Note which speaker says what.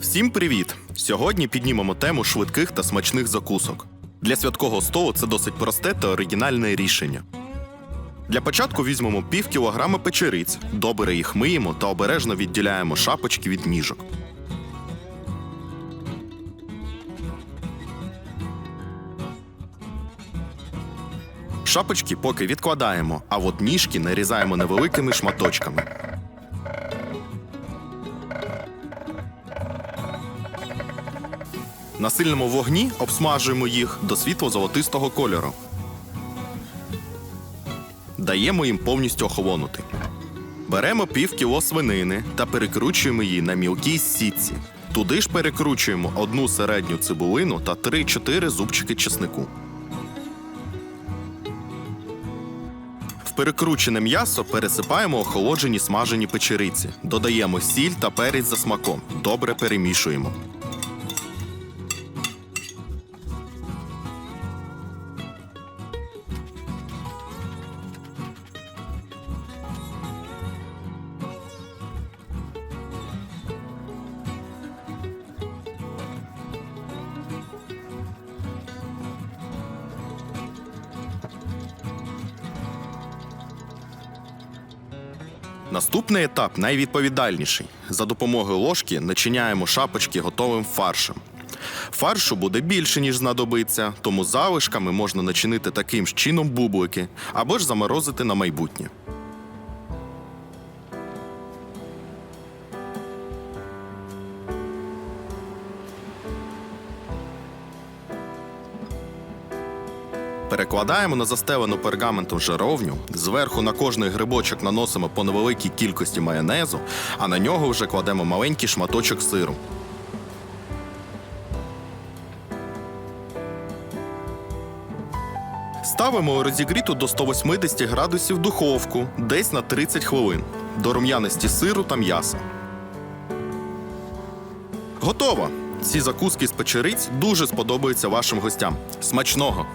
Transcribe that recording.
Speaker 1: Всім привіт! Сьогодні піднімемо тему швидких та смачних закусок. Для святкового столу це досить просте та оригінальне рішення. Для початку візьмемо пів кілограма печериць, добре їх миємо та обережно відділяємо шапочки від ніжок. Шапочки поки відкладаємо, а от ніжки нарізаємо невеликими шматочками. На сильному вогні обсмажуємо їх до світло-золотистого кольору. Даємо їм повністю охолонути. Беремо пів кіло свинини та перекручуємо її на мілкій сітці. Туди ж перекручуємо одну середню цибулину та 3-4 зубчики чеснику. В перекручене м'ясо пересипаємо охолоджені смажені печериці. Додаємо сіль та перець за смаком. Добре перемішуємо. Наступний етап найвідповідальніший. За допомогою ложки начиняємо шапочки готовим фаршем. Фаршу буде більше, ніж знадобиться, тому залишками можна начинити таким ж чином бублики або ж заморозити на майбутнє. Перекладаємо на застелену пергаментом жаровню. Зверху на кожний грибочок наносимо по невеликій кількості майонезу, а на нього вже кладемо маленький шматочок сиру. Ставимо розігріту до 180 градусів духовку десь на 30 хвилин до рум'яності сиру та м'яса. Готово! Ці закуски з печериць дуже сподобаються вашим гостям. Смачного!